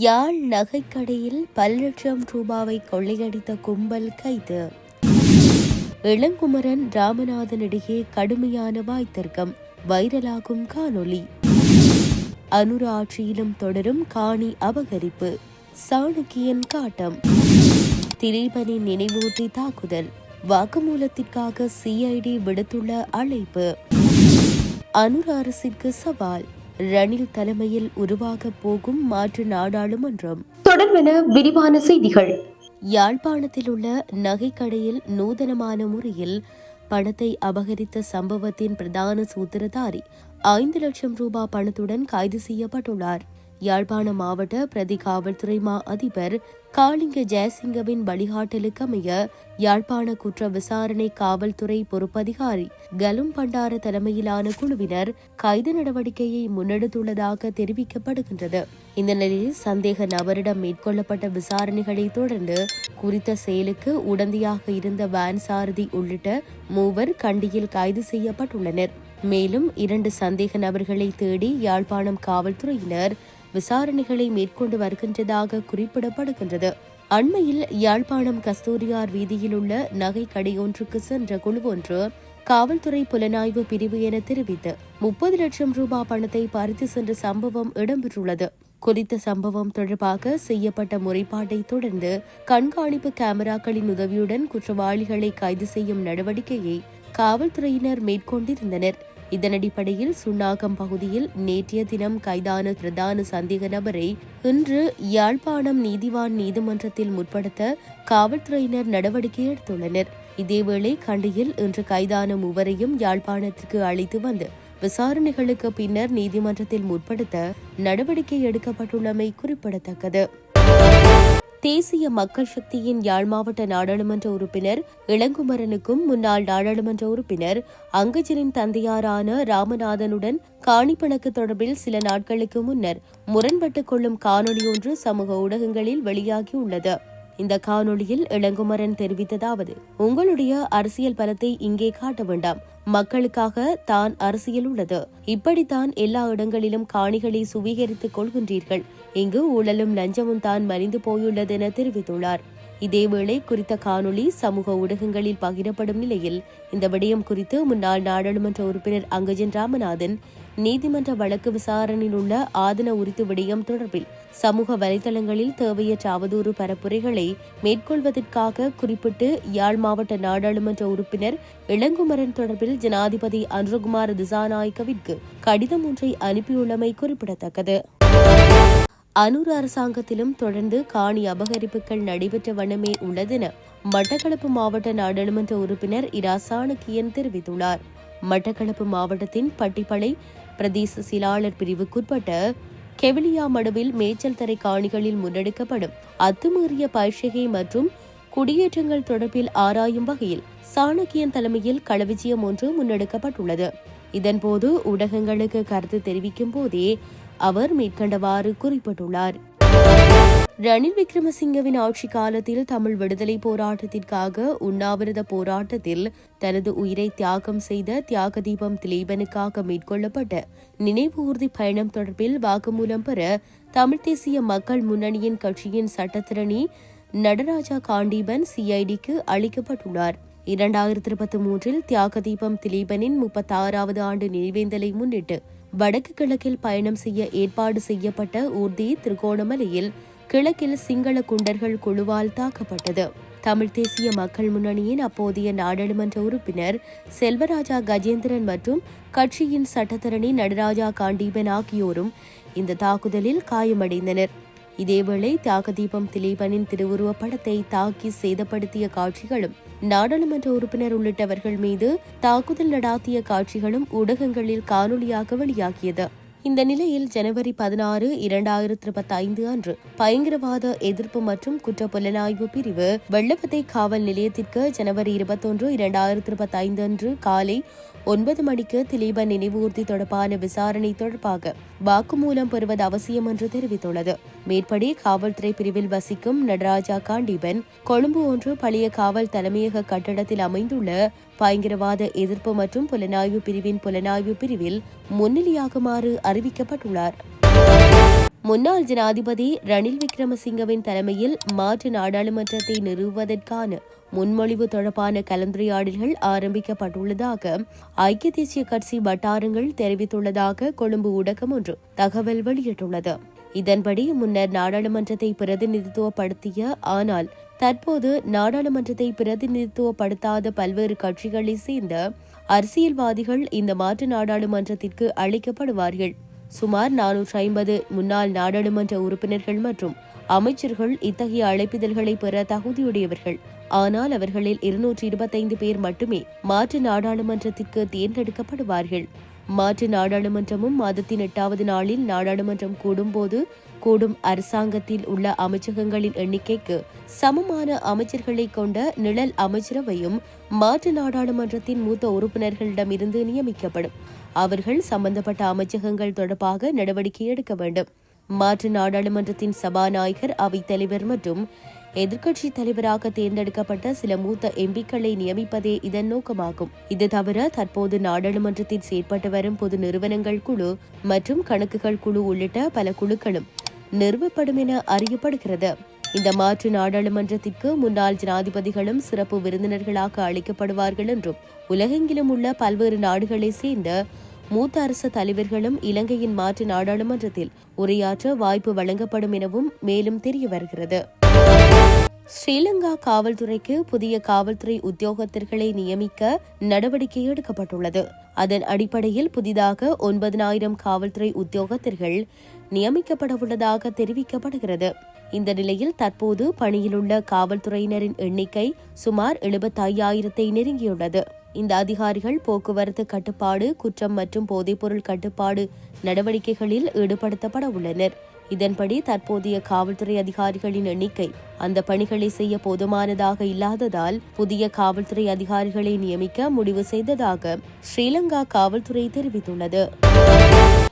யாழ் நகைக்கடையில் பல லட்சம் ரூபாவை கொள்ளையடித்த கும்பல் கைது. இளங்குமரன் ராமநாதன் இடையே கடுமையான வாய்த்தர்க்கம் வைரலாகும் காணொளி. அனுர ஆட்சியிலும் தொடரும் காணி அபகரிப்பு சாணக்கியன் காட்டம். திலீபனின் நினைவூர்த்தி தாக்குதல் வாக்குமூலத்திற்காக சிஐடி விடுத்துள்ள அழைப்பு. அனுர அரசிற்கு சவால். ரணில் தலைமையில் உருவாகப் போகும் மாற்று நாடாளுமன்றம். தொடர்பென விரிவான செய்திகள். யாழ்ப்பாணத்தில் உள்ள நகைக்கடையில் நூதனமான முறையில் பணத்தை அபகரித்த சம்பவத்தின் பிரதான சூத்திரதாரி ஐந்து லட்சம் ரூபாய் பணத்துடன் கைது செய்யப்பட்டுள்ளார். யாழ்ப்பாண மாவட்ட பிரதி காவல்துறை மா அதிபர் காளிங்க ஜெயசிங்கவின் வழிகாட்டலுக்கமைய யாழ்ப்பாண குற்ற விசாரணை காவல்துறை பொறுப்பதிகாரி கலும் பண்டார தலைமையிலான குழுவினர் கைது நடவடிக்கையை முன்னெடுத்துள்ளதாக தெரிவிக்கப்படுகின்றது. இந்த நிலையில் சந்தேக நபரிடம் மேற்கொள்ளப்பட்ட விசாரணைகளை தொடர்ந்து குறித்த செயலுக்கு உடந்தையாக இருந்த வேன் சாரதி உள்ளிட்ட மூவர் கண்டியில் கைது செய்யப்பட்டுள்ளனர். மேலும் இரண்டு சந்தேக நபர்களை தேடி யாழ்ப்பாணம் காவல்துறையினர் விசாரணைகளை மேற்கொண்டு வருகின்றதாக குறிப்பிடப்படுகின்றது. அண்மையில் யாழ்ப்பாணம் கஸ்தூரியார் வீதியில் உள்ள நகை கடையொன்றுக்கு சென்ற குழு ஒன்று காவல்துறை புலனாய்வு பிரிவு என தெரிவித்து முப்பது லட்சம் ரூபாய் பணத்தை பறித்து சென்ற சம்பவம் இடம்பெற்றுள்ளது. குறித்த சம்பவம் தொடர்பாக செய்யப்பட்ட முறைப்பாட்டை தொடர்ந்து கண்காணிப்பு கேமராக்களின் உதவியுடன் குற்றவாளிகளை கைது செய்யும் நடவடிக்கையை காவல்துறையினர் மேற்கொண்டிருந்தனர். இதன் அடிப்படையில் சுன்னாகம் பகுதியில் நேற்றைய தினம் கைதான பிரதான சந்தேக நபரை இன்று யாழ்ப்பாணம் நீதிவான் நீதிமன்றத்தில் முற்படுத்த காவல்துறையினர் நடவடிக்கை எடுத்துள்ளனர். இதேவேளை கண்டியில் இன்று கைதான மூவரையும் யாழ்ப்பாணத்திற்கு அழைத்து வந்து விசாரணைகளுக்கு பின்னர் நீதிமன்றத்தில் முற்படுத்த நடவடிக்கை எடுக்கப்பட்டுள்ளமை குறிப்பிடத்தக்கது. தேசிய மக்கள் சக்தியின் யாழ் மாவட்ட நாடாளுமன்ற உறுப்பினர் இளங்குமரனுக்கும் முன்னாள் நாடாளுமன்ற உறுப்பினர் அங்கஜனின் தந்தையாரான ராமநாதனுடன் காணிப்பணக்கு தொடர்பில் சில நாட்களுக்கு முன்னர் முரண்பட்டுக் கொள்ளும் காணொலி ஒன்று சமூக ஊடகங்களில் வெளியாகியுள்ளது இந்த காணொளியில் இளங்குமரன் தெரிவித்ததாவது உங்களுடைய அரசியல் பலத்தை இங்கே காட்ட வேண்டாம். மக்களுக்காக தான் அரசியல் உள்ளது. இப்படித்தான் எல்லா இடங்களிலும் காணிகளை சுவீகரித்துக் கொள்கின்றீர்கள். இங்கு ஊழலும் லஞ்சமும் தான் மலிந்து போயுள்ளது என தெரிவித்துள்ளார். இதேவேளை குறித்த காணொளி சமூக ஊடகங்களில் பகிரப்படும் நிலையில் இந்த விடயம் குறித்து முன்னாள் நாடாளுமன்ற உறுப்பினர் அங்கஜன் ராமநாதன் நீதிமன்ற வழக்கு விசாரணையில் உள்ள ஆதன உரித்து விடயம் தொடர்பில் சமூக வலைதளங்களில் தேவையற்ற அவதூறு பரப்புரைகளை மேற்கொள்வதற்காக குறிப்பிட்டு யாழ் மாவட்ட நாடாளுமன்ற உறுப்பினர் இளங்குமரன் தொடர்பில் ஜனாதிபதி அனுரகுமார் திசாநாயக்கவிற்கு கடிதம் ஒன்றை அனுப்பியுள்ளமை குறிப்பிடத்தக்கது. அனூர் அரசாங்கத்திலும் தொடர்ந்து காணி அபகரிப்புகள் நடைபெற்ற வண்ணமே உள்ளதென மட்டக்களப்பு மாவட்ட நாடாளுமன்ற உறுப்பினர் இரா சாணக்கியன் தெரிவித்துள்ளார். மட்டக்களப்பு மாவட்டத்தின் பட்டிப்பளை பிரதேச செயலாளர் பிரிவுக்குட்பட்ட கெவிலியா மடுவில் மேய்ச்சல் தரை காணிகளில் முன்னெடுக்கப்படும் அத்துமீறிய பயிற்சிகை மற்றும் குடியேற்றங்கள் தொடர்பில் ஆராயும் வகையில் சாணக்கியன் தலைமையில் களவிஜயம் ஒன்று முன்னெடுக்கப்பட்டுள்ளது. இதன்போது ஊடகங்களுக்கு கருத்து தெரிவிக்கும் போதே அவர் மேற்கண்டவாறு குறிப்பிட்டுள்ளார். ரணில் விக்ரமசிங்கவின் ஆட்சி காலத்தில் தமிழ் விடுதலை போராட்டத்திற்காக உண்ணாவிரத போராட்டத்தில் தனது உயிரை தியாகம் செய்த தியாக தீபம் திலீபனுக்காக மேற்கொள்ளப்பட்ட நினைவு ஊர்தி பயணம் தொடர்பில் வாக்குமூலம் பெற தமிழ் தேசிய மக்கள் முன்னணியின் கட்சியின் சட்டத்திரணி நடராஜா காண்டீபன் சிஐடிக்கு அளிக்கப்பட்டுள்ளார். இரண்டாயிரத்தி இருபத்தி மூன்றில் தியாக தீபம் திலீபனின் முப்பத்தாறாவது ஆண்டு நினைவேந்தலை முன்னிட்டு வடக்கு கிழக்கில் பயணம் செய்ய ஏற்பாடு செய்யப்பட்ட ஊர்தி திருகோணமலையில் கிழக்கில் சிங்கள குண்டர்கள் குழுவால் தாக்கப்பட்டது. தமிழ் தேசிய மக்கள் முன்னணியின் அப்போதைய நாடாளுமன்ற உறுப்பினர் செல்வராஜா கஜேந்திரன் மற்றும் கட்சியின் சட்டத்தரணி நடராஜா காண்டீபன் ஆகியோரும் இந்த தாக்குதலில் காயமடைந்தனர். இதேவேளை தியாக தீபம் திலீபனின் திருவுருவப் படத்தை தாக்கி சேதப்படுத்திய காட்சிகளும் நாடாளுமன்ற உறுப்பினர் உள்ளிட்டவர்கள் மீது தாக்குதல் நடாத்திய காட்சிகளும் ஊடகங்களில் காணொலியாக வெளியாகியது. இந்த நிலையில் ஜனவரி பதினாறு இரண்டாயிரத்தி இருபத்தி ஐந்து அன்று பயங்கரவாத எதிர்ப்பு மற்றும் குற்ற புலனாய்வு பிரிவு வெள்ளவத்தை காவல் நிலையத்திற்கு ஜனவரி இருபத்தொன்று இரண்டாயிரத்தி இருபத்தி ஐந்து அன்று காலை ஒன்பது மணிக்கு திலீபன் நினைவூர்த்தி தொடர்பான விசாரணை தொடர்பாக வாக்குமூலம் பெறுவது அவசியம் என்று தெரிவித்துள்ளது. மேற்படி காவல்துறை பிரிவில் வசிக்கும் நடராஜா காண்டீபன் கொழும்பு ஒன்று பழைய காவல் தலைமையக கட்டடத்தில் அமைந்துள்ள பயங்கரவாத எதிர்ப்பு மற்றும் புலனாய்வு பிரிவின் புலனாய்வு பிரிவில் முன்னிலையாகுமாறு அறிவிக்கப்பட்டுள்ளார். முன்னாள் ஜனாதிபதி ரணில் விக்ரமசிங்கவின் தலைமையில் மாற்று நாடாளுமன்றத்தை நிறுவுவதற்கான முன்மொழிவு தொடர்பான கலந்துரையாடல்கள் ஆரம்பிக்கப்பட்டுள்ளதாக ஐக்கிய தேசிய கட்சி வட்டாரங்கள் தெரிவித்துள்ளதாக கொழும்பு ஊடகம் ஒன்று தகவல் வெளியிட்டுள்ளது. இதன்படி முன்னர் நாடாளுமன்றத்தை பிரதிநிதித்துவப்படுத்திய ஆனால் தற்போது நாடாளுமன்றத்தை பிரதிநிதித்துவப்படுத்தாத பல்வேறு கட்சிகளை சேர்ந்த அரசியல்வாதிகள் இந்த மாற்று நாடாளுமன்றத்திற்கு அளிக்கப்படுவார்கள் சுமார் நானூற்றி ஐம்பது முன்னாள் நாடாளுமன்ற உறுப்பினர்கள் மற்றும் அமைச்சர்கள் இத்தகைய அழைப்பிதழ்களை பெற தகுதியுடையவர்கள். ஆனால் அவர்களில் இருநூற்றி இருபத்தைந்து பேர் மட்டுமே மாற்று நாடாளுமன்றத்திற்கு தேர்ந்தெடுக்கப்படுவார்கள். மாற்று நாடாளுமன்றமும் மாதத்தின் எட்டாவது நாளில் நாடாளுமன்றம் கூடும்போது கூடும் அரசாங்கத்தில் உள்ள அமைச்சகங்களின் எண்ணிக்கைக்கு சமமான அமைச்சர்களை கொண்ட நிழல் அமைச்சரவையும் மாற்று நாடாளுமன்றத்தின் மூத்த உறுப்பினர்களிடமிருந்து நியமிக்கப்படும். அவர்கள் சம்பந்தப்பட்ட அமைச்சகங்கள் தொடர்பாக நடவடிக்கை எடுக்க வேண்டும். மாற்று நாடாளுமன்றத்தின் சபாநாயகர் அவைத் தலைவர் மற்றும் எதிர்க்கட்சி தலைவராக தேர்ந்தெடுக்கப்பட்ட சில மூத்த எம்பிக்களை நியமிப்பதே இதன் நோக்கமாகும். இது தவிர தற்போது நாடாளுமன்றத்தில் செயற்பட்டு வரும் பொது நிறுவனங்கள் குழு மற்றும் கணக்குகள் குழு உள்ளிட்ட பல குழுக்களும் நிறுவப்படும் என அறியப்படுகிறது. இந்த மாற்று நாடாளுமன்றத்திற்கு முன்னாள் ஜனாதிபதிகளும் சிறப்பு விருந்தினர்களாக அழைக்கப்படுவார்கள் என்றும் உலகெங்கிலும் உள்ள பல்வேறு நாடுகளை சேர்ந்த மூத்த அரசு தலைவர்களும் இலங்கையின் மாற்று நாடாளுமன்றத்தில் உரையாற்ற வாய்ப்பு வழங்கப்படும் எனவும் மேலும் தெரிய வருகிறது. ஸ்ரீலங்கா காவல்துறைக்கு புதிய காவல்துறை உத்தியோகத்தர்களை நியமிக்க நடவடிக்கை எடுக்கப்பட்டுள்ளது. அதன் அடிப்படையில் புதிதாக ஒன்பதனாயிரம் காவல்துறை உத்தியோகத்தர்கள் நியமிக்கப்படவுள்ளதாக தெரிவிக்கப்படுகிறது. இந்த நிலையில் தற்போது பணியிலுள்ள காவல்துறையினரின் எண்ணிக்கை சுமார் எழுபத்தையாயிரத்தை நெருங்கியுள்ளது. இந்த அதிகாரிகள் போக்குவரத்து கட்டுப்பாடு குற்றம் மற்றும் போதைப்பொருள் கட்டுப்பாடு நடவடிக்கைகளில் ஈடுபடுத்தப்பட உள்ளனர். இதன்படி தற்போதைய காவல்துறை அதிகாரிகளின் எண்ணிக்கை அந்த பணிகளை செய்ய போதுமானதாக இல்லாததால் புதிய காவல்துறை அதிகாரிகளை நியமிக்க முடிவு செய்ததாக ஸ்ரீலங்கா காவல்துறை தெரிவித்துள்ளது.